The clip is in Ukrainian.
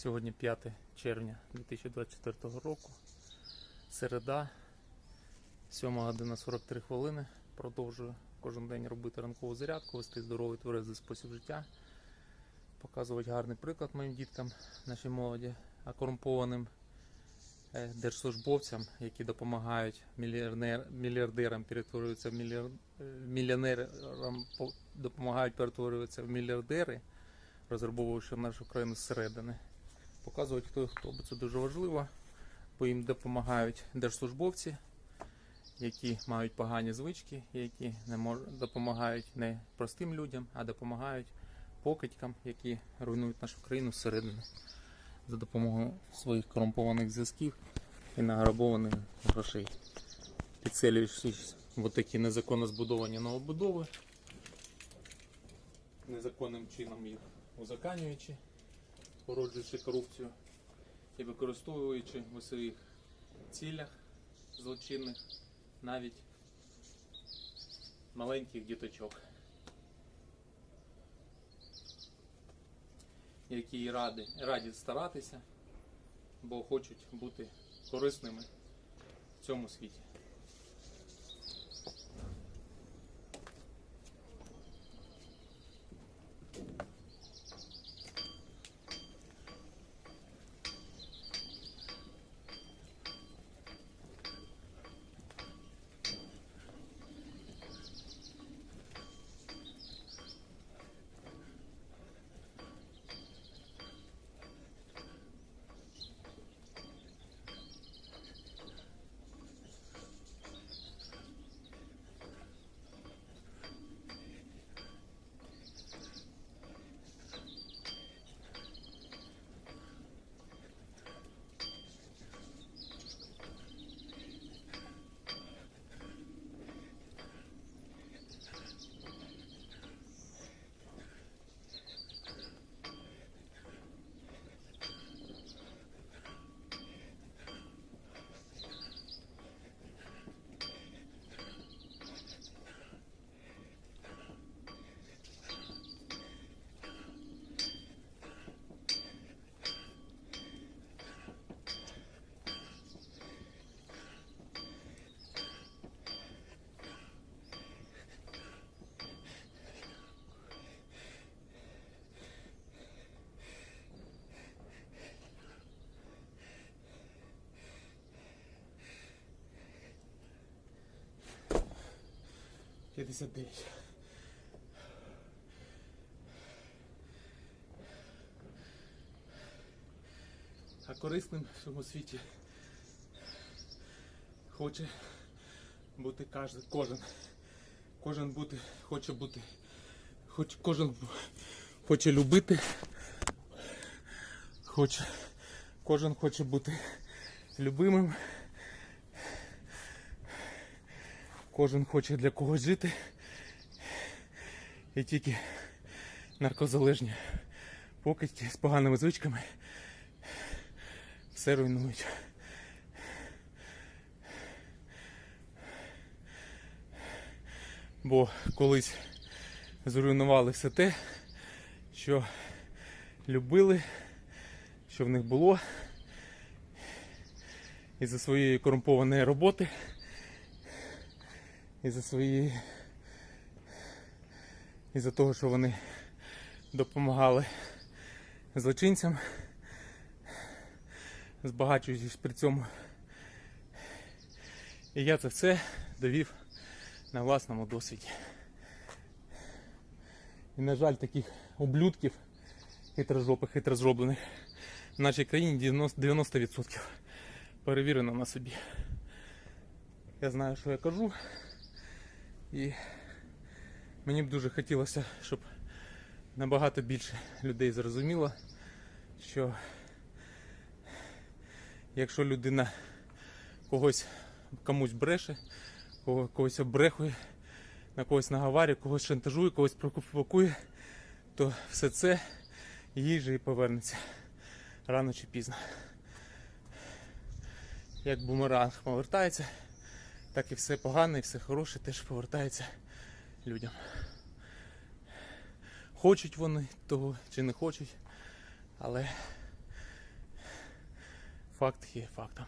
Сьогодні 5 червня 2024 року. Середа, 7 година 43 хвилини. Продовжую кожен день робити ранкову зарядку, вести здоровий тверезий спосіб життя, показувати гарний приклад моїм діткам, нашій молоді, а корумпованим е, держслужбовцям, які допомагають мільярдерам перетворюються в мільяр, е, мільйонерам, допомагають перетворюватися в мільярдери, розграбовуючи нашу країну зсередини. Показувати хто хто, бо це дуже важливо, бо їм допомагають держслужбовці, які мають погані звички, які не мож... допомагають не простим людям, а допомагають покидькам, які руйнують нашу країну зсередини за допомогою своїх корумпованих зв'язків і награбованих грошей. Підселюючись в такі незаконно збудовані новобудови, незаконним чином їх узаканюючи, породжуючи корупцію і використовуючи в своїх цілях злочинних навіть маленьких діточок, які раді, раді старатися, бо хочуть бути корисними в цьому світі. П'ятдесят дев'ять. А корисним в цьому світі хоче бути кожен. Кожен, кожен бути, хоче бути. Хоч, кожен хоче любити. Хоче, кожен хоче бути любимим. Кожен хоче для когось жити. І тільки наркозалежні покидьки з поганими звичками все руйнують. Бо колись зруйнували все те, що любили, що в них було. Із-за своєї корумпованої роботи, із-за своєї. Із-за того, що вони допомагали злочинцям, збагачуючись при цьому. І я це все довів на власному досвіді. І, на жаль, таких ублюдків хитрожопих, хитрозроблених в нашій країні 90%, 90% перевірено на собі. Я знаю, що я кажу. І мені б дуже хотілося, щоб набагато більше людей зрозуміло, що якщо людина когось комусь бреше, когось обрехує, на когось наговарює, когось шантажує, когось провокує, то все це їй же і повернеться рано чи пізно. Як бумеранг повертається, так і все погане, і все хороше теж повертається людям. Хочуть вони того чи не хочуть, але факт є фактом.